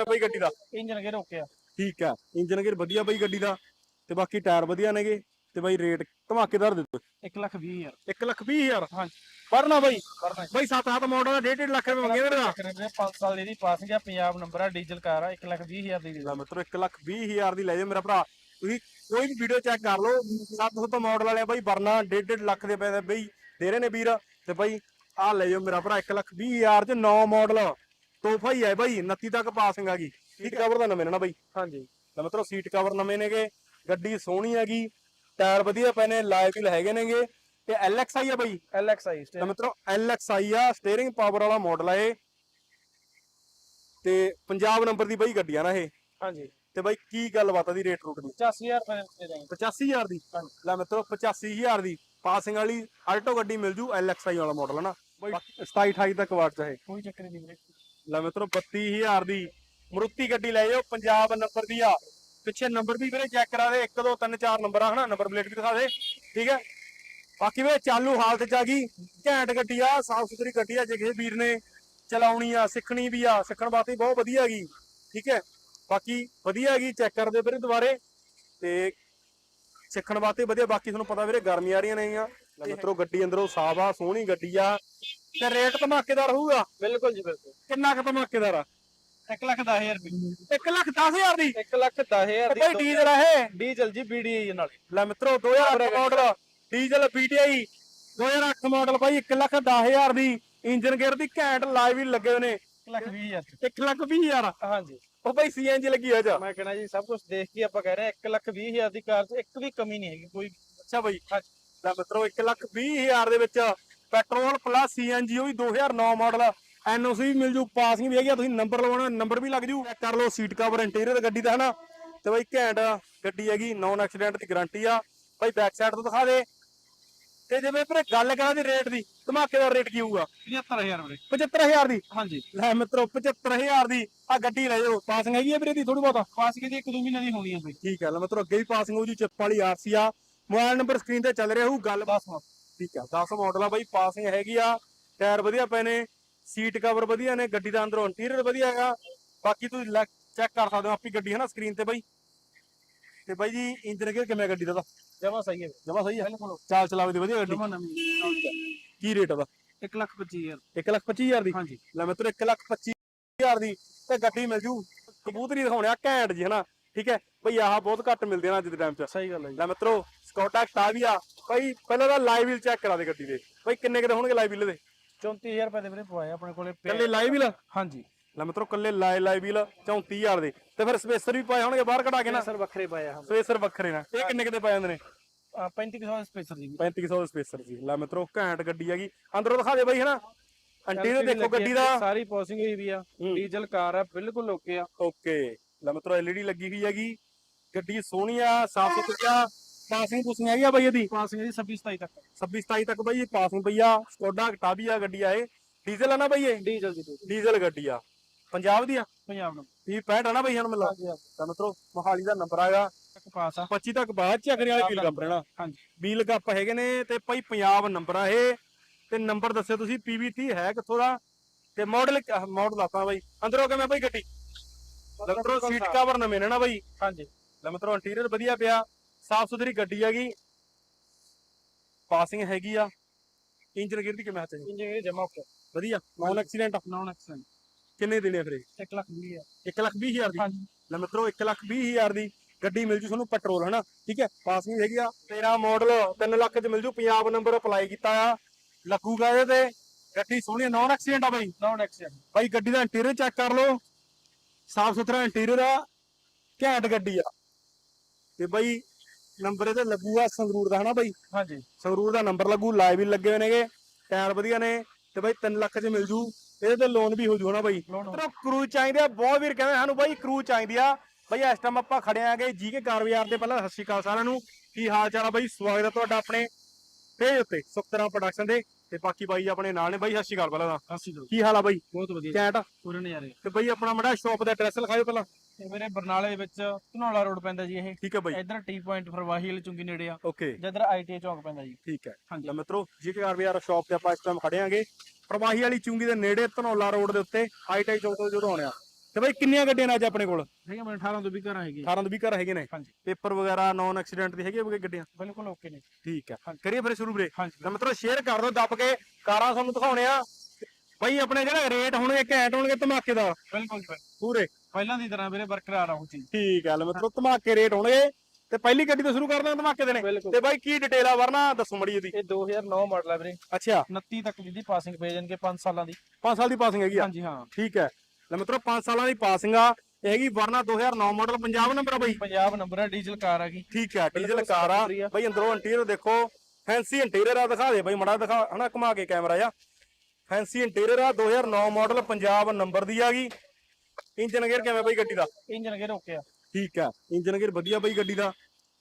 ਕਿਵੇਂ ਬਈ ਗੱਡੀ ਦਾ? ਇੰਜਨ ਗੇਅਰ ਓਕੇ ਆ ਠੀਕ ਹੈ ਇੰਜਨ ਗੇਅਰ ਵਧੀਆ ਬਈ ਗੱਡੀ ਦਾ ਤੇ ਬਾਕੀ ਟਾਇਰ ਵਧੀਆ ਨੇਗੇ ਤੇ ਬਈ ਰੇਟ ਧਮਾਕੇਦਾਰ ਦੇ ਦਿਓ। 1 ਲੱਖ 20 ਹਜ਼ਾਰ। 1 ਲੱਖ 20 ਹਜ਼ਾਰ? ਹਾਂਜੀ। ਪੜਨਾ ਬਈ? ਬਈ 7-7 ਮਾਡਲ ਦਾ 1.5 ਲੱਖ ਰੁਪਏ ਮੰਗੇ ਵੀਰੇ ਦਾ 5 ਸਾਲ ਦੀ ਇਹਦੀ ਪਾਸ ਗਿਆ ਪੰਜਾਬ ਨੰਬਰ ਆ ਡੀਜ਼ਲ ਕਾਰ ਆ 1 ਲੱਖ 20 ਹਜ਼ਾਰ ਦੀ। ਦੇ ਮਿੱਤਰੋ 1 ਲੱਖ 20 ਹਜ਼ਾਰ ਦੀ ਲੈ ਜਾਓ ਮੇਰਾ ਭਰਾ। ਤੁਸੀਂ ਕੋਈ ਵੀ ਵੀਡੀਓ ਚੈੱਕ ਕਰ ਲਓ 700 ਮਾਡਲ ਵਾਲੇ ਆ ਬਈ ਵਰਨਾ 1.5 ਲੱਖ ਦੇ ਪੈਸੇ ਬਈ ਦੇ ਰਹੇ ਨੇ ਵੀਰ ਤੇ ਬਈ ਆਹ ਲੈ ਜਾਓ ਮੇਰਾ ਭਰਾ 1 ਲੱਖ 20 ਹਜ਼ਾਰ ਚ 9 ਮਾਡਲ ਤੋਹਫਾ ਹੀ ਹੈ ਬਈ 29 ਤੱਕ ਪਾਸਿੰਗ ਆ ਗਈ ਸੀਟ ਕਵਰ ਦਾ ਨਵੇਂ ਨੇ ਨਾ ਬਈ। ਹਾਂਜੀ। ਤਾਂ ਮਤਲਬ ਸੀਟ ਕਵਰ ਨਵੇਂ ਨੇਗੇ ਗੱਡੀ ਸੋਹਣੀ ਹੈਗੀ ਟਾਇਰ ਵਧੀਆ ਪਏ ਨੇ ਵੀ ਹੈਗੇ ਨੇਗੇ ਤੇ LXI ਆ ਬਈ। LXI ਤਾਂ ਮਤਲਬ LXI ਆ ਸਟੀਅਰਿੰਗ ਪਾਵਰ ਵਾਲਾ ਮਾਡਲ ਆ ਇਹ। ਤੇ ਪੰਜਾਬ ਨੰਬਰ ਦੀ ਬਈ ਗੱਡੀ ਆ ਨਾ ਇਹ। ਹਾਂਜੀ। ਤੇ ਬਈ ਕੀ ਗੱਲਬਾਤ ਆ ਦੀ ਰੇਟ ਰੂਟ ਦੀ? 85000 ਰੁਪਏ ਦੇ ਦਾਂਗੇ 85000 ਦੀ? ਲੈ ਮਿੱਤਰੋ 85000 ਦੀ। ਪਾਸਿੰਗ ਵਾਲੀ ਆਲਟੋ ਗੱਡੀ ਮਿਲ ਜੂ LXI ਵਾਲਾ ਮਾਡਲ ਹੈ ਨਾ। ਬਈ। 27 28 ਤੱਕ ਵਾਟ ਚਾਹੇ। ਕੋਈ ਚੱਕਰ ਨਹੀਂ ਵੀਰੇ। ਲੈ ਮਿੱਤਰੋ 32000 ਦੀ ਮਰੂਤੀ ਗੱਡੀ ਲੈ ਜਾਓ, ਪੰਜਾਬ ਨੰਬਰ ਦੀ ਆ। ਪਿੱਛੇ ਨੰਬਰ ਵੀ ਵੀਰੇ ਚੈੱਕ ਕਰਾ ਦੇ 1 2 3 4 ਨੰਬਰ ਆ, ਹਨਾ? ਨੰਬਰ ਪਲੇਟ ਵੀ ਦਿਖਾ ਦੇ, ਠੀਕ ਹੈ? ਬਾਕੀ ਵੇ ਚਾਲੂ ਹਾਲਤ ਚ ਆ ਗਈ, ਘੈਂਟ ਗੱਡੀ ਆ, ਸਾਫ਼ ਸੁਥਰੀ ਗੱਡੀ ਆ, ਜੇ ਕਿਸੇ ਵੀਰ ਨੇ ਚਲਾਉਣੀ ਆ, ਸਿੱਖਣੀ ਵੀ ਆ, ਸਿੱਖਣ ਵਾਸਤੇ ਬਹੁਤ ਵਧੀਆ ਹੈਗੀ, ਠੀਕ ਹੈ? ਬਾਕੀ ਵਧੀਆ ਹੈਗੀ, ਚੈੱਕ ਕਰਦੇ ਵੀਰੇ ਦੁਬਾਰੇ, ਤੇ ਸਿੱਖਣ ਵਾਸਤੇ ਵਧੀਆ, ਬਾਕੀ ਤੁਹਾਨੂੰ ਪਤਾ ਵੀਰੇ ਗਰਮੀ ਆ ਰਹੀਆਂ ਨੇ ਨੇਗੀਆਂ ਮਿੱਤਰੋ ਗੱਡੀ ਅੰਦਰੋਂ ਸਾਫ਼ ਆ ਸੋਹਣੀ ਗੱਡੀ ਆ। ਤੇ ਰੇਟ ਧਮਾਕੇਦਾਰ ਹੋਊਗਾ? ਬਿਲਕੁਲ ਜੀ ਬਿਲਕੁਲ। ਕਿੰਨਾ ਕੁ ਧਮਾਕੇਦਾਰ ਆ? 1 ਲੱਖ 10000 ਰੁਪਏ 1 ਲੱਖ 10000 ਦੀ? 1 ਲੱਖ 10000 ਬਈ ਡੀਜ਼ਲ ਆ ਇਹ? ਡੀਜ਼ਲ ਜੀ BDI ਨਾਲ। ਲੈ ਮਿੱਤਰੋ 2008 ਮਾਡਲ ਡੀਜ਼ਲ PTI 2008 ਮਾਡਲ ਭਾਈ 1 ਲੱਖ 10000 ਦੀ। ਇੰਜਨ ਗੇਅਰ ਦੀ ਘੈਂਟ ਲਾਈਵ ਵੀ ਲੱਗੇ ਹੋਏ ਨੇ। 1 ਲੱਖ 20000 1 ਲੱਖ 20000 ਹਾਂਜੀ। ਉਹ ਭਾਈ ਸੀਐਨਜੀ ਲੱਗੀ ਆ ਜਾ। ਮੈਂ ਕਹਿਣਾ ਜੀ ਸਭ ਕੁਝ ਦੇਖ ਕੇ ਆਪਾਂ ਕਹਿ ਰਹੇ ਹਾਂ 1 ਲੱਖ 20000 ਦੀ ਕਾਰ 'ਚ ਇੱਕ ਵੀ ਕਮੀ ਨਹੀਂ ਹੈਗੀ ਕੋਈ ਅੱਛਾ ਭਾਈ ਲੈ ਮਿੱਤਰੋ 1 ਲੱਖ 20000 ਦੇ ਵਿੱਚ ਪੈਟਰੋਲ ਪਲੱਸ ਸੀਐਨਜੀ ਉਹ ਵੀ 2009 ਮਾਡਲ ਐਨਓਸੀ ਵੀ ਮਿਲ ਜੂ ਪਾਸਿੰਗ ਵੀ ਹੈਗੀ ਆ ਤੁਸੀਂ ਨੰਬਰ ਲਵਾਉਣਾ ਨੰਬਰ ਵੀ ਲੱਗ ਜੂ। ਚੈੱਕ ਕਰ ਲਓ ਸੀਟ ਕਵਰ ਇੰਟੀਰੀਅਰ ਗੱਡੀ ਦਾ ਹਨਾ? ਤੇ ਭਾਈ ਘੈਂਟ ਗੱਡੀ ਹੈਗੀ ਨੌਨ ਐਕਸੀਡੈਂਟ ਦੀ ਗਾਰੰਟੀ ਆ। ਭਾਈ ਬੈਕ ਸਾਈਡ ਤੋਂ ਦਿਖਾ ਦੇ। ਤੇ ਜਿਵੇਂ ਵੀਰੇ ਗੱਲ ਕਰਾਂ ਦੀ ਰੇਟ ਦੀ ਧਮਾਕੇਦਾਰ ਰੇਟ ਕੀ ਹੋਊਗਾ? 75000 ਵੀਰੇ। 75000 ਦੀ? ਹਾਂਜੀ। ਲੈ ਮਿੱਤਰੋ 75000 ਦੀ ਆ ਗੱਡੀ ਲੈ ਜਾਓ। ਪਾਸਿੰਗ ਹੈਗੀ ਆ ਵੀਰੇ ਦੀ ਥੋੜੀ ਬਹੁਤਾ? ਪਾਸ ਕੀਤੀ ਇੱਕ ਦੋ ਮਹੀਨੇ ਦੀ ਹੋਣੀ ਹੈ ਬਈ। ਠੀਕ ਹੈ ਲੈ ਮਿੱਤਰੋ ਅੱਗੇ ਵੀ ਪਾਸਿੰਗ ਹੋ ਜੂ ਚਿੱਪ ਵਾਲੀ ਆਰਸੀ ਆ। ਮੋਬਾਈਲ ਨੰਬਰ ਸਕਰੀਨ ਤੇ ਚੱਲ ਰਿਹਾ ਹੋਊ ਗੱਲ 10 ਮਾਡਲ ਠੀਕ ਆ। 10 ਮਾਡਲ ਆ ਬਾਈ ਪਾਸਿੰਗ ਹੈਗੀ ਆ ਟਾਇਰ ਵਧੀਆ ਪਏ ਨੇ ਸੀਟ ਕਵਰ ਵਧੀਆ ਨੇ ਗੱਡੀ ਦਾ ਅੰਦਰੋਂ ਇੰਟੀਰੀਅਰ ਵਧੀਆ ਹੈਗਾ। ਬਾਕੀ ਤੁਸੀਂ ਚੈੱਕ ਕਰ ਸਕਦੇ ਹੋ ਆਪੀ ਗੱਡੀ ਹੈ ਨਾ ਸਕਰੀਨ ਤੇ ਬਾਈ। ਤੇ ਬਾਈ ਜੀ ਇੰਜਨ ਕਿਵੇਂ ਆ ਗੱਡੀ ਦਾ ਤਾਂ? ਜਮਾ ਸਹੀ ਹੈ ਜਮਾ ਸਹੀ ਹੈ। ਚਾਲ ਚਲਾਵੇ ਦੀ ਵਧੀਆ ਗੱਡੀ। ਜਮਾ ਨਵੀਂ। ਕੀ ਰੇਟ ਦਾ 1 ਲੱਖ 25000 1 ਲੱਖ 25000 ਦੀ? ਹਾਂਜੀ। ਲੈ ਮਿੱਤਰੋ 1 ਲੱਖ 25000 ਦੀ ਤੇ ਗੱਡੀ ਮਿਲ ਜੂ। ਕਬੂਤਰੀ ਦਿਖਾਉਣੇ ਆ ਘੈਂਟ ਜੀ ਹਨਾ। ਠੀਕ ਹੈ। ਬਈ ਆਹ ਬਹੁਤ ਘੱਟ ਮਿਲਦੇ ਨੇ ਅੱਜ ਦੇ ਟਾਈਮ 'ਚ। ਸਹੀ ਗੱਲ ਹੈ ਲੈ ਮਿੱਤਰੋ ਸਕੋਡਾ ਟਾਵੀਆ ਭਾਈ ਪਹਿਲਾਂ ਤਾਂ ਲਾਈਵ ਵੀਲ ਚੈੱਕ ਕਰਾ ਦੇ ਗੱਡੀ ਦੇ। ਭਾਈ ਕਿੰਨੇ ਕਿਤੇ ਹੋਣਗੇ ਲਾਈਵ ਵੀਲ ਦੇ? 34000 ਰੁਪਏ ਦੇ ਵੀਰੇ ਪਵਾਏ ਆਪਣੇ ਕੋਲੇ। ਕੱਲੇ ਲਾਈਵ ਵੀਲ ਹਾਂਜੀ। ਲੈ ਮਿੱਤਰੋ ਕੱਲੇ ਲਾਈ ਲਾਈਵ ਵੀਲ 34000 ਦੇ। ਤੇ ਫਿਰ ਸਪੇਸਰ ਵੀ ਪਾਏ ਹੋਣਗੇ ਬਾਹਰ ਕਢਾ ਕੇ ਨਾ? ਸਰ ਵੱਖਰੇ ਪਾਇਆ ਹਾਂ। ਸਪੇਸਰ ਵੱਖਰੇ ਨਾ। ਇਹ ਕਿੰਨੇ ਕਿਤੇ ਪਏ ਜਾਂਦੇ ਨੇ? 3500 ਸਪੇਸਰ ਜੀ। 3500 ਸਪੇਸਰ ਜੀ। ਲੈ ਮਿੱਤਰੋ ਘੈਂਟ ਗੱਡੀ ਹੈਗੀ। ਅੰਦਰੋਂ ਦਿਖਾ ਦੇ ਬਾਈ ਹਨਾ? ਇੰਟੀਰੀਅਰ ਦੇਖੋ ਗੱਡੀ ਦਾ। ਸਾਰੀ ਪੋਸਿੰਗ ਹੋਈ ਵੀ ਆ। ਡੀਜ਼ਲ ਕਾਰ ਆ ਬਿਲਕੁਲ ਓਕੇ ਆ। ਓਕੇ ਲੈ ਮਿੱਤਰੋ ਐਲਈਡੀ ਲੱਗੀ ਹੋਈ ਹੈਗੀ। ਗੱਡੀ ਸੋਹਣੀ ਆ ਸਾਫ਼ ਸੁਥਰੀ ਆ। ਪਾਸਿੰਗ ਪੁਸਿੰਗ ਹੈਗੀ ਆ ਬਾਈ ਇਹਦੀ? ਪਾਸਿੰਗ ਜੀ 26 27 ਤੱਕ। 26 27 ਤੱਕ ਬਾਈ ਇਹ ਪਾਸਿੰਗ ਪਈ ਆ ਸਕੋਡਾ ਟਾਵੀਆ ਗੱਡੀ ਆ ਇਹ। ਡੀਜ਼ਲ ਆ ਨਾ ਬਾਈ ਇਹ? ਡੀਜ਼ਲ ਦੀ ਡੀਜ਼ਲ। ਗੱਡੀ ਆ। ਪੰਜਾਬ ਦੀ ਆ? ਪੰਜਾਬ ਨੂੰ। 30 65 ਆ ਨਾ ਬਾਈ ਹੁਣ ਮਿਲਾ ਤਾਂ ਮਿੱਤਰੋ ਮੋਹਾਲੀ ਦਾ ਨੰਬਰ ਆਗਾ ਤੱਕ ਪਾਸ ਆ। 25 ਤੱਕ ਬਾਅਦ ਚੱਕਰੇ ਵਾਲੇ ਵੀਲ ਕੱਪ ਰਹਿਣਾ। ਹਾਂਜੀ। ਵੀਲ ਕੱਪ ਹੈਗੇ ਨੇ ਤੇ ਭਾਈ ਪੰਜਾਬ ਨੰਬਰ ਆ ਇਹ। ਤੇ ਨੰਬਰ ਦੱਸਿਓ ਤੁਸੀਂ PV30 ਹੈ ਕਿੱਥੋਂ ਦਾ? ਤੇ ਮਾਡਲ ਮਾਡਲ ਦੱਸਾਂ ਬਾਈ। ਅੰਦਰੋਂ ਕਿਵੇਂ ਬਾਈ ਗੱਡੀ? ਲੱਤਰੋ ਸੀਟ ਕਵਰ ਨਵੇਂ ਨੇ ਨਾ ਬਾਈ। ਹਾਂਜੀ। ਲੈ ਮਿੱਤਰੋ ਇੰਟੀਰੀਅਰ ਵਧੀਆ ਪਿਆ। ਸਾਫ਼ ਸੁਥਰੀ ਗੱਡੀ ਹੈਗੀ। ਪਾਸਿੰਗ ਹੈਗੀ ਆ। ਇੰਜਨ ਗੇਅਰ ਦੀ ਕਿਵੇਂ ਹੱਥ ਇੰਜਨ ਜਮਾ ਓਕੇ ਵਧੀਆ। ਨੌਨ ਐਕਸੀਡੈਂਟ ਨੌਨ ਐਕਸੈਂਟ ਕਿੰਨੇ ਦੇਣੇ ਆ ਫਿਰ 1 ਲੱਖ 20 ਆ 1 ਲੱਖ 20 ਹਜ਼ਾਰ ਦੀ? ਹਾਂਜੀ। ਲੈ ਮਿੱਤਰੋ 1 ਲੱਖ 20 ਹਜ਼ਾਰ ਦੀ ਗੱਡੀ ਮਿਲ ਜੂ ਤੁਹਾਨੂੰ ਪੈਟਰੋਲ ਹਨਾ? ਠੀਕ ਹੈ? ਪਾਸਿੰਗ ਹੈਗੀ ਆ। 13 ਮਾਡਲ 3 ਲੱਖ ਚ ਮਿਲ ਜੂ। ਪੰਜਾਬ ਨੰਬਰ ਅਪਲਾਈ ਕੀਤਾ ਆ। ਲੱਗੂਗਾ ਇਹਦੇ ਤੇ। ਗੱਡੀ ਸੋਹਣੀ ਨੌਨ ਐਕਸੀਡੈਂਟ ਆ ਬਾਈ। ਨੌਨ ਐਕਸੈਂਟ ਬਾਈ ਗੱਡੀ ਦਾ ਇੰਟੀਰੀਅਰ ਚੈੱਕ ਕਰ ਲਓ। ਸਾਫ਼ ਸੁਥਰਾ ਇੰਟੀਰੀਅਰ ਆ। ਘੈਂਟ ਗੱਡੀ ਆ। ਤੇ ਬਾਈ ਨੰਬਰ ਇਹਦੇ ਲੱਗੂਗਾ ਸੰਗਰੂਰ ਦਾ ਹਨਾ ਬਾਈ? ਹਾਂਜੀ। ਸੰਗਰੂਰ ਦਾ ਨੰਬਰ ਲੱਗੂ ਲਾਈਵ ਵੀ ਲੱਗੇ ਹੋਏ ਨੇਗੇ ਟਾਇਰ ਵਧੀਆ ਨੇ ਤੇ ਬਾਈ 3 ਲੱਖ ਚ ਮਿਲ ਜੂ ਇਹਦੇ ਤੇ ਲੋਨ ਵੀ ਹੋ ਜੂ ਹਨਾ ਬਾਈ? ਲੋਨ ਮਿੱਤਰੋ ਕਰੂਜ਼ ਚਾਹੀਦੇ ਆ ਬਹੁਤ ਵੀਰ ਕਹਿੰਦੇ ਸਾਨੂੰ ਬਾਈ ਕਰੂਜ਼ ਚਾਹੀਦੀ ਆ। ਬਾਈ ਇਸ ਟਾਈਮ ਆਪਾਂ ਖੜੇ ਆਂਗੇ ਜੀ ਕੇ ਕਾਰ ਬਾਜ਼ਾਰ ਦੇ ਪਹਿਲਾਂ ਸਤਿ ਸ਼੍ਰੀ ਅਕਾਲ ਸਾਰਿਆਂ ਨੂੰ। ਕੀ ਹਾਲ ਚਾਲ ਆ ਬਾਈ? ਸਵਾਗਤ ਹੈ ਤੁਹਾਡਾ ਆਪਣੇ ਪੇਜ ਉੱਤੇ ਸੁਖਤਰਾ ਪ੍ਰੋਡਕਸ਼ਨ ਦੇ। ਤੇ ਬਾਕੀ ਬਾਈ ਆਪਣੇ ਨਾਲ ਨੇ। ਬਾਈ ਸਤਿ ਸ਼੍ਰੀ ਅਕਾਲ ਪਹਿਲਾਂ ਤਾਂ। ਕੀ ਹਾਲ ਆ ਬਾਈ? ਬਹੁਤ ਵਧੀਆ। ਕੈਂਟ ਪੂਰੇ ਨਜ਼ਾਰੇ। ਤੇ ਬਾਈ ਆਪਣਾ ਮੜਾ ਸ਼ਾਪ ਦਾ ਐਡਰੈਸ ਲਿਖਾਇਓ ਪਹਿਲਾਂ। ਤੇ ਮੇਰੇ ਬਰਨਾਲੇ ਵਿੱਚ ਧਨੌਲਾ ਰੋਡ ਪੈਂਦਾ ਜੀ ਇਹ। ਠੀਕ ਹੈ ਬਾਈ। ਇਧਰ ਟੀ ਪੁਆਇੰਟ ਫਰਵਾਹੀ ਵਾਲੀ ਚੁੰਗੀ ਨੇੜੇ ਆ। ਓਕੇ। ਜਿੱਧਰ ਆਈਟੀ ਚੌਂਕ ਪੈਂਦਾ ਜੀ। ਠੀਕ ਹੈ। ਲੈ ਮਿੱਤਰੋ ਜੀ ਕੇ ਕਾਰ ਬਾਜ਼ਾਰ ਸ਼ਾਪ ਤੇ ਆਪਾਂ ਇਸ ਟਾਈਮ ਖੜੇ ਆਂਗੇ। ਪ੍ਰਵਾਹੀ ਵਾਲੀ ਚੁੰਗੀ ਦੇ ਨੇੜੇ ਧਨੌਲਾ ਰੋਡ ਦੇ ਉੱਤੇ ਹਾਈਟਾਈ ਚੌਕ ਤੋਂ ਜਦੋਂ ਆਉਣਿਆ ਤੇ ਬਾਈ ਕਿੰਨੀਆਂ ਗੱਡੀਆਂ ਨੇ ਅੱਜ ਆਪਣੇ ਕੋਲ? ਹੈਗੇ ਮੇਰੇ 18 ਤੋਂ ਵੀ ਘਰ ਹੈਗੇ 18 ਤੋਂ 20 ਘਰ ਹੈਗੇ ਨੇ। ਹਾਂਜੀ। ਪੇਪਰ ਵਗੈਰਾ ਨੌਨ ਐਕਸੀਡੈਂਟ ਦੀ ਹੈਗੀ ਗੱਡੀਆਂ? ਬਿਲਕੁਲ ਓਕੇ ਨੇ। ਠੀਕ ਹੈ। ਕਰੀਏ ਫਿਰ ਸ਼ੁਰੂ ਵੀਰੇ। ਹਾਂਜੀ। ਤਾਂ ਮਤਲਬ ਸ਼ੇਅਰ ਕਰ ਦਿਓ ਦੱਬ ਕੇ ਕਾਰਾਂ ਤੁਹਾਨੂੰ ਦਿਖਾਉਣੇ ਆ। ਬਾਈ ਆਪਣੇ ਜਿਹੜੇ ਰੇਟ ਹੋਣਗੇ ਘੈਂਟ ਹੋਣਗੇ ਧਮਾਕੇਦਾਰ ਬਿਲਕੁਲ ਬਿਲਕੁਲ। ਪੂਰੇ। ਪਹਿਲਾਂ ਦੀ ਤਰ੍ਹਾਂ ਵੀਰੇ ਬਰਕਰਾਰ ਆਉਂ ਚੀਜ਼। ਠੀਕ ਹੈ ਲੈ ਮਤਲਬ ਧਮਾਕੇ ਰੇਟ ਹੋਣਗੇ। ਤੇ ਪਹਿਲੀ ਗੱਡੀ ਤੋਂ ਸ਼ੁਰੂ ਕਰਦੇ ਹਾਂ ਧਮਾਕੇ ਦੇ ਨੇ ਬਿਲਕੁਲ। ਤੇ ਬਾਈ ਕੀ ਡਿਟੇਲ ਆ ਵਰਨਾ? ਦੱਸੋ ਮੜੀ ਇਹਦੀ ਇਹ 2009 ਮਾਡਲ ਹੈ ਵੀਰੇ। ਅੱਛਾ। 29 ਤੱਕ ਦੀ ਪਾਸਿੰਗ ਪੇ ਜਾਣਗੇ 5 ਸਾਲਾਂ ਦੀ। 5 ਸਾਲ ਦੀ ਪਾਸਿੰਗ ਹੈਗੀ ਆ? ਹਾਂਜੀ ਹਾਂ। ਠੀਕ ਹੈ ਲੈ ਮਤਲਬ 5 ਸਾਲਾਂ ਦੀ ਪਾਸਿੰਗ ਆ। ਇਹ ਹੈਗੀ ਵਰਨਾ 2009 ਮਾਡਲ ਪੰਜਾਬ ਨੰਬਰ ਆ ਬਾਈ। ਪੰਜਾਬ ਨੰਬਰ ਹੈ ਡੀਜ਼ਲ ਕਾਰ ਹੈਗੀ। ਠੀਕ ਹੈ ਡੀਜ਼ਲ ਕਾਰ ਆ। ਆ। ਬਾਈ ਅੰਦਰੋਂ ਇੰਟੀਰੀਅਰ ਦੇਖੋ। ਫੈਂਸੀ ਇੰਟੀਰੀਅਰ ਆ ਦਿਖਾ ਦੇ ਬਾਈ ਮੜਾ ਦਿਖਾ ਹਨਾ ਘੁਮਾ ਕੇ ਕੈਮਰਾ ਜਾ ਫੈਂਸੀ ਇੰਟੀਰੀਅਰ ਆ 2009 ਮਾਡਲ ਪੰਜਾਬ ਨੰਬਰ ਦੀ ਆਗੀ ਇੰਜਨ ਗੇਅਰ ਕਿਵੇਂ ਬਾਈ ਗੱਡੀ ਦਾ? ਇੰਜਨ ਗੇਅਰ ਓਕੇ ਆ। ਠੀਕ ਆ ਇੰਜਨ ਗੇਅਰ ਵਧੀਆ ਬਾਈ ਗੱਡੀ ਦਾ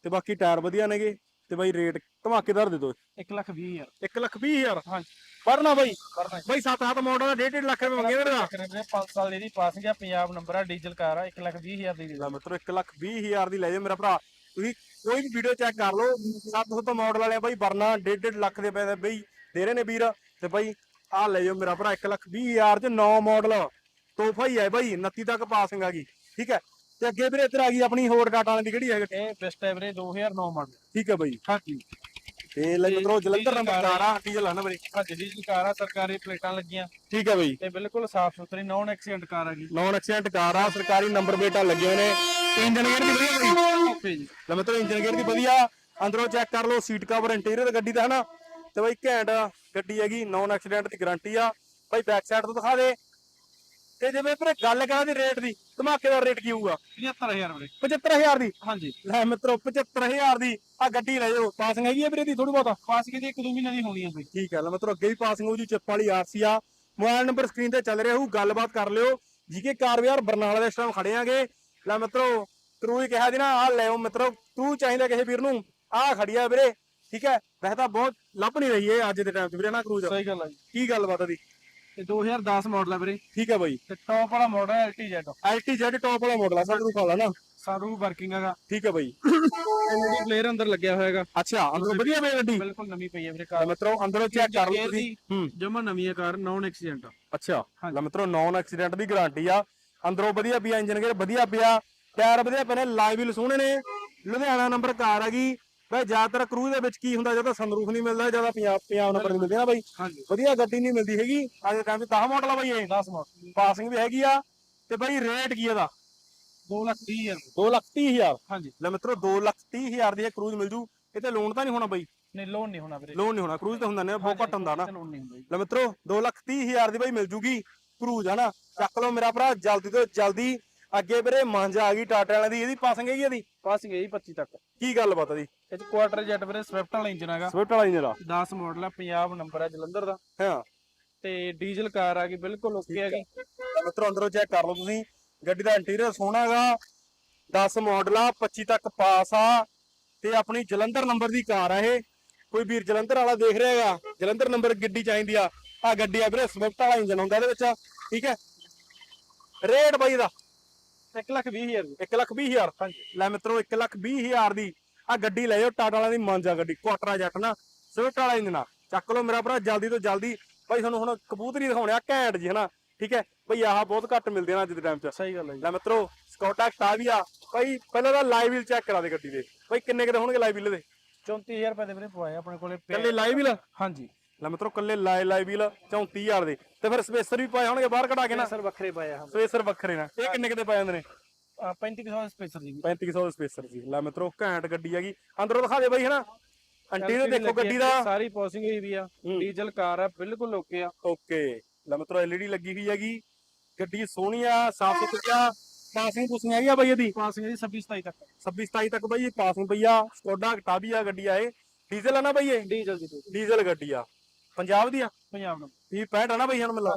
ਤੇ ਬਾਕੀ ਟਾਇਰ ਵਧੀਆ ਨੇਗੇ ਤੇ ਬਾਈ ਰੇਟ ਧਮਾਕੇਦਾਰ ਦੇ ਦੋ 1 ਲੱਖ 20 ਹਜ਼ਾਰ। 1 ਲੱਖ 20 ਹਜ਼ਾਰ? ਹਾਂਜੀ। ਪੜਨਾ ਬਾਈ। ਬਾਈ 7-7 ਮਾਡਲ ਦਾ 1.5 ਲੱਖ ਰੁਪਏ ਮੰਗੇ ਦਾ ਵੀਰੇ 5 ਸਾਲ ਦੀ ਪਾਸਿੰਗ ਹੈ ਪੰਜਾਬ ਨੰਬਰ ਹੈ ਡੀਜ਼ਲ ਕਾਰ ਆ 1 ਲੱਖ 20 ਹਜ਼ਾਰ ਦੀ ਦੇ ਲੈ ਮਿੱਤਰੋ 1 ਲੱਖ 20 ਹਜ਼ਾਰ ਦੀ ਲੈ ਜਾਓ ਮੇਰਾ ਭਰਾ। ਤੁਸੀਂ ਕੋਈ ਵੀ ਵੀਡੀਓ ਚੈੱਕ ਕਰ ਲਓ 700 ਮਾਡਲ ਵਾਲੇ ਆ ਬਾਈ ਵਰਨਾ 1.5 ਲੱਖ ਦੇ ਪੈਸੇ ਬਈ ਦੇ ਰਹੇ ਨੇ ਵੀਰ। ਤੇ ਬਾਈ ਆਹ ਲੈ ਜਾਓ ਮੇਰਾ ਭਰਾ 1 ਲੱਖ 20 ਹਜ਼ਾਰ ਚ 9 ਮਾਡਲ ਤੋਹਫਾ ਹੀ ਹੈ ਬਾਈ 29 ਤੱਕ ਪਾਸਿੰਗ ਆ ਗਈ ਠੀਕ ਹੈ? ਤੇ ਅੱਗੇ ਵੀਰੇ ਇੱਧਰ ਆ ਗਈ ਆਪਣੀ ਹੋਰ ਵਾਲੀ ਦੀ ਕਿਹੜੀ ਹੈ ਇਹ ਬੈਸਟ ਹੈ ਵੀਰੇ 2009 ਮਾਡਲ ਠੀਕ ਹੈ ਬਾਈ। ਹਾਂਜੀ ਤੇ ਲੈ ਮਿੱਤਰੋ ਜਲੰਧਰ ਨੰਬਰ ਕਾਰ 12 ਡੀਜ਼ਲ ਨਾ ਬਾਈ? ਹਾਂਜੀ ਡੀਜ਼ਲ ਕਾਰ ਆ ਸਰਕਾਰੀ ਪਲੇਟਾਂ ਲੱਗੀਆਂ। ਠੀਕ ਹੈ ਬਾਈ। ਤੇ ਬਿਲਕੁਲ ਸਾਫ਼ ਸੁਥਰੀ ਨੌਨ ਐਕਸੀਡੈਂਟ ਕਾਰ ਹੈਗੀ ਨੌਨ ਐਕਸੀਡੈਂਟ ਕਾਰ ਆ ਸਰਕਾਰੀ ਨੰਬਰ ਪਲੇਟਾਂ ਲੱਗੇ ਹੋਏ ਨੇ। ਇੰਜਨ ਗੇਅਰ ਦੀ ਵਧੀਆ ਬਾਈ। ਓਕੇ ਜੀ। ਲੈ ਮਿੱਤਰੋ ਇੰਜਨ ਗੇਅਰ ਦੀ ਵਧੀਆ। ਅੰਦਰੋਂ ਚੈੱਕ ਕਰ ਲਓ ਸੀਟ ਕਵਰ ਇੰਟੀਰੀਅਰ ਗੱਡੀ ਦਾ ਹਨਾ? ਤੇ ਬਾਈ ਘੈਂਟ ਗੱਡੀ ਹੈਗੀ ਨੌਨ ਐਕਸੀਡੈਂਟ ਦੀ ਗਾਰੰਟੀ ਆ। ਬਾਈ ਬੈਕ ਸਾਈਡ ਤੋਂ ਦਿਖਾ ਦੇ। ਤੇ ਜਿਵੇਂ ਵੀਰੇ ਗੱਲ ਕਰਾਂ ਦੀ ਰੇਟ ਦੀ ਧਮਾਕੇਦਾਰ ਰੇਟ ਕੀ ਹੋਊਗਾ? 75000 ਵੀਰੇ। 75000 ਦੀ? ਹਾਂਜੀ। ਲੈ ਮਿੱਤਰੋ 75000 ਦੀ ਆ ਗੱਡੀ ਲੈ ਜਾਓ। ਪਾਸਿੰਗ ਹੈਗੀ ਆ ਵੀਰੇ ਦੀ ਥੋੜੀ ਬਹੁਤਾ? ਪਾਸਿੰਗ ਦੀ ਇੱਕ ਦੋ ਮਹੀਨੇ ਦੀ ਹੋਣੀ ਹੈ ਬਈ। ਠੀਕ ਹੈ ਲੈ ਮਿੱਤਰੋ ਅੱਗੇ ਵੀ ਪਾਸਿੰਗ ਹੋ ਜੂ ਚਿੱਪ ਵਾਲੀ ਆਰਸੀ ਆ। ਮੋਬਾਈਲ ਨੰਬਰ ਸਕਰੀਨ ਤੇ ਚੱਲ ਰਿਹਾ ਹੋਊ ਗੱਲਬਾਤ ਕਰ ਲਿਓ। ਜੀਕੇ ਕਾਰ ਵਿਆਰ ਬਰਨਾਲਾ ਦੇ ਇਸ ਟਾਈਮ ਖੜੇ ਆਂਗੇ। ਲੈ ਮਿੱਤਰੋ ਕਰੂ ਹੀ ਕਿਹਾ ਦੀ ਨਾ ਆ ਲੈ ਆਓ ਮਿੱਤਰੋ ਕਰੂ ਚਾਹੀਦਾ ਕਿਸੇ ਵੀਰ ਨੂੰ ਆ ਖੜੀ ਆ ਵੀਰੇ। ਠੀਕ ਹੈ ਵੈਸੇ ਤਾਂ ਬਹੁਤ ਲੱਭ ਨਹੀਂ ਰਹੀ ਏ ਅੱਜ ਦੇ ਟਾਈਮ 'ਚ ਵੀਰੇ ਨਾ ਕਰੂਜ਼ ਸਹੀ ਗੱਲ ਹੈ ਜੀ। ਕੀ ਗੱਲਬਾਤ ਦੀ ਇਹ 2010 ਮਾਡਲ ਹੈ ਵੀਰੇ। ਠੀਕ ਹੈ ਬਾਈ। ਤੇ ਟੌਪ ਵਾਲਾ ਮਾਡਲ ਹੈ LTZ LTZ ਟੌਪ ਵਾਲਾ ਮਾਡਲ ਆ ਸਰ ਨੂੰ ਖਾਲਾ ਨਾ। ਸਾਰੂ ਵਰਕਿੰਗ ਹੈਗਾ। ਠੀਕ ਹੈ ਬਾਈ। ਐਲਈਡੀ ਪਲੇਅਰ ਅੰਦਰ ਲੱਗਿਆ ਹੋਇਆ ਹੈਗਾ। ਅੱਛਾ ਅੰਦਰ ਵਧੀਆ ਬਈ ਗੱਡੀ? ਬਿਲਕੁਲ ਨਵੀਂ ਪਈ ਹੈ ਵੀਰੇ ਲੈ ਕਾਰ ਮਿੱਤਰੋ ਅੰਦਰੋਂ ਚੈੱਕ ਕਰ ਲਓ ਤੁਸੀਂ। ਹੂੰ। ਜਮਾ ਨਵੀਂ ਹੈ ਕਾਰ ਨੌਨ ਐਕਸੀਡੈਂਟ ਅੱਛਾ ਹਾਂਜੀ। ਲੈ ਮਿੱਤਰੋ ਨੌਨ ਐਕਸੀਡੈਂਟ ਦੀ ਗਾਰੰਟੀ ਆ। ਅੰਦਰੋਂ ਵਧੀਆ ਪਿਆ ਇੰਜਨ ਗੇਅਰ ਵਧੀਆ ਪਿਆ। ਟਾਇਰ ਵਧੀਆ ਪਏ ਨੇ ਲਾਈਵਲ ਸੋਹਣੇ ਨੇ। ਲੁਧਿਆਣਾ ਨੰਬਰ ਕਾਰ ਹੈਗੀ ਬਈ ਜ਼ਿਆਦਾਤਰ ਕਰੂਜ਼ ਦੇ ਵਿੱਚ ਕੀ ਹੁੰਦਾ ਜਦੋਂ ਸੰਦਰੂਫ ਨਹੀਂ ਮਿਲਦਾ ਜ਼ਿਆਦਾ ਪੰਜਾਬ ਪੰਜਾਬ ਨੰਬਰ ਨਹੀਂ ਮਿਲਦੇ ਨਾ ਬਾਈ। ਵਧੀਆ ਗੱਡੀ ਨਹੀਂ ਮਿਲਦੀ ਹੈਗੀ। ਅੱਜ ਦੇ ਟਾਈਮ 'ਚ 10 ਮਾਡਲ ਆ ਬਾਈ ਇਹ। 10 ਮਾਡਲ ਪਾਸਿੰਗ ਵੀ ਹੈਗੀ ਆ ਤੇ ਬਾਈ ਰੇਟ ਕੀ ਇਹਦਾ? 2 ਲੱਖ 30 ਹਜ਼ਾਰ। 2 ਲੱਖ 30 ਹਜ਼ਾਰ। ਹਾਂਜੀ। ਲੈ ਮਿੱਤਰੋ 2 ਲੱਖ 30 ਹਜ਼ਾਰ ਦੀ ਇਹ ਕਰੂਜ਼ ਮਿਲ ਜੂ। ਇਹ ਤੇ ਲੋਨ ਤਾਂ ਨਹੀਂ ਹੋਣਾ ਬਾਈ। ਨਹੀਂ ਲੋਨ ਨਹੀਂ ਹੋਣਾ ਵੀਰੇ। ਲੋਨ ਨਹੀਂ ਹੋਣਾ। ਕਰੂਜ਼ ਤਾਂ ਹੁੰਦਾ ਨੇ ਬਹੁਤ ਘੱਟ ਹੁੰਦਾ ਨਾ। ਲੈ ਮਿੱਤਰੋ 2 ਲੱਖ 30 ਹਜ਼ਾਰ ਦੀ ਬਾਈ ਮਿਲ ਜੂਗੀ ਕਰੂਜ਼ ਹਨਾ ਚੱਕ ਲਓ ਮੇਰਾ ਭਰਾ ਜਲਦੀ ਤੋਂ ਜਲਦੀ। ਅੱਗੇ ਵੀਰੇ ਮਾਂਜਾ ਆ ਗਈ ਟਾਟਾ ਵਾਲਿਆਂ ਦੀ। ਇਹਦੀ ਪਾਸਿੰਗ ਹੈਗੀ ਇਹਦੀ? ਪਾਸਿੰਗ ਹੈ ਜੀ 25 ਤੱਕ। ਕੀ ਗੱਲ ਬਾਤ ਦੀ ਇਹ ਚ ਕੁਆਟਰ ਜੈਟ ਵੀਰੇ ਸਵਿਫਟ ਵਾਲਾ ਇੰਜਨ ਹੈਗਾ। ਸਵਿਫਟ ਵਾਲਾ ਇੰਜਨ ਦਾ 10 ਮਾਡਲ ਹੈ ਪੰਜਾਬ ਨੰਬਰ ਹੈ ਜਲੰਧਰ ਦਾ। ਹਾਂ। ਤੇ ਡੀਜ਼ਲ ਕਾਰ ਆ ਗਈ ਬਿਲਕੁਲ ਓਕੇ ਹੈਗੀ। ਮਿੱਤਰੋ ਅੰਦਰੋਂ ਚੈੱਕ ਕਰ ਲਓ ਤੁਸੀਂ। ਗੱਡੀ ਦਾ ਇੰਟੀਰੀਅਰ ਸੋਹਣਾ ਹੈਗਾ। 10 ਮਾਡਲ ਆ 25 ਤੱਕ ਪਾਸ ਆ। ਤੇ ਆਪਣੀ ਜਲੰਧਰ ਨੰਬਰ ਦੀ ਕਾਰ ਆ ਇਹ। ਕੋਈ ਵੀਰ ਜਲੰਧਰ ਵਾਲਾ ਦੇਖ ਰਿਹਾ ਹੈਗਾ? ਜਲੰਧਰ ਨੰਬਰ ਗੱਡੀ ਚਾਹੀਦੀ ਆ। ਆ ਗੱਡੀ ਆ ਵੀਰੇ ਸਵਿਫਟ ਵਾਲਾ ਇੰਜਨ ਹੁੰਦਾ ਇਹਦੇ ਵਿੱਚ। ਠੀਕ ਹੈ? ਰੇਟ ਬਾਈ ਦਾ 1 ਲੱਖ 20 ਹਜ਼ਾਰ 1 ਲੱਖ 20 ਹਜ਼ਾਰ। ਹਾਂਜੀ। ਲੈ ਮਿੱਤਰੋ 1 ਲੱਖ 20 ਹਜ਼ਾਰ ਦੀ। ਆ ਗੱਡੀ ਲੈ ਜਾਓ ਟਾਟਾ ਵਾਲਿਆਂ ਦੀ ਮਾਂਜਾ ਗੱਡੀ ਕੁਆਟਰਾ ਜੱਟ ਨਾ ਸਵਿਫਟ ਵਾਲਾ ਇੰਜਨ ਚੱਕ ਲਓ ਮੇਰਾ ਭਰਾ ਜਲਦੀ ਤੋਂ ਜਲਦੀ। ਭਾਈ ਤੁਹਾਨੂੰ ਹੁਣ ਕਬੂਤਰੀ ਦਿਖਾਉਣੇ ਆ ਘੈਂਟ ਜੀ ਹਨਾ ਠੀਕ ਹੈ? ਭਈ ਆਹ ਬਹੁਤ ਘੱਟ ਮਿਲਦੇ ਨੇ ਅੱਜ ਦੇ ਟਾਈਮ 'ਚ। ਸਹੀ ਗੱਲ ਹੈ ਜੀ। ਲੈ ਮਿੱਤਰੋ ਸਕੌਟਾ ਐਕਟਾਵੀਆ ਭਾਈ ਪਹਿਲਾਂ ਤਾਂ ਲਾਈਵ ਵੀਲ ਚੈੱਕ ਕਰਾ ਦੇ ਗੱਡੀ ਦੇ। ਭਾਈ ਕਿੰਨੇ ਕਿਤੇ ਹੋਣਗੇ ਲਾਈਵ ਵੀਲ ਦੇ? 34000 ਰੁਪਏ ਦੇ ਵੀਰੇ ਪਵਾਏ ਆਪਣੇ ਕੋਲੇ। ਕੱਲੇ ਲਾਈਵ ਵੀਲ ਹਾਂਜੀ। ਲੈ ਮਿੱਤਰੋ ਕੱਲੇ ਲਾਈ ਲਾਈਵ ਵੀਲ 34000 ਦੇ। ਤੇ ਫਿਰ ਸਪੇਸਰ ਵੀ ਪਾਏ ਹੋਣਗੇ ਬਾਹਰ ਕਢਾ ਕੇ ਨਾ? ਸਰ ਵੱਖਰੇ ਪਾਏ ਆ ਸਪੇਸਰ ਵੱਖਰੇ ਨਾ। ਇਹ ਕਿੰਨੇ ਕਿਤੇ ਪਾਏ ਜਾਂਦੇ ਨੇ? 3500 ਸਪੇਸਰ ਜੀ। 3500 ਦੇ ਸਪੇਸਰ ਸੀ ਲੈ ਮਿੱਤਰੋ ਘੈਂਟ ਗੱਡੀ ਹੈਗੀ ਅੰਦਰੋਂ ਦਿਖਾ ਦੇ ਬਾਈ ਹਨਾ? ਇੰਟੀਰੀਅਰ ਦੇਖੋ ਗੱਡੀ ਦਾ। ਸਾਰੀ ਪਾਸਿੰਗ ਹੋਈ ਵੀ ਆ। ਡੀਜ਼ਲ ਕਾਰ ਆ ਬਿਲਕੁਲ ਓਕੇ ਆ। ਓਕੇ। ਲੈ ਮਿੱਤਰੋ ਐਲਈਡੀ ਲੱਗੀ ਹੋਈ ਹੈਗੀ। ਗੱਡੀ ਸੋਹਣੀ ਆ ਸਾਫ਼ ਸੁਥਰੀ ਆ। ਪਾਸਿੰਗ ਪੁਸਿੰਗ ਹੈਗੀ ਆ ਬਾਈ ਇਹਦੀ? ਪਾਸਿੰਗ ਦੀ 26 27 ਤੱਕ। 26 27 ਤੱਕ ਬਾਈ ਇਹ ਪਾਸਿੰਗ ਪਈ ਆ। ਸਕੋਡਾ ਟਾਬੀਆ ਗੱਡੀ ਆ ਇਹ। ਡੀਜ਼ਲ ਆ ਨਾ ਬਾਈ ਇਹ? ਡੀਜ਼ਲ ਦੀ ਡੀਜ਼ਲ। ਗੱਡੀ ਆ। ਪੰਜਾਬ ਦੀ ਆ? ਪੰਜਾਬ ਵੀ 65 ਆ ਨਾ ਬਾਈ ਹੁਣ ਮਿਲਾ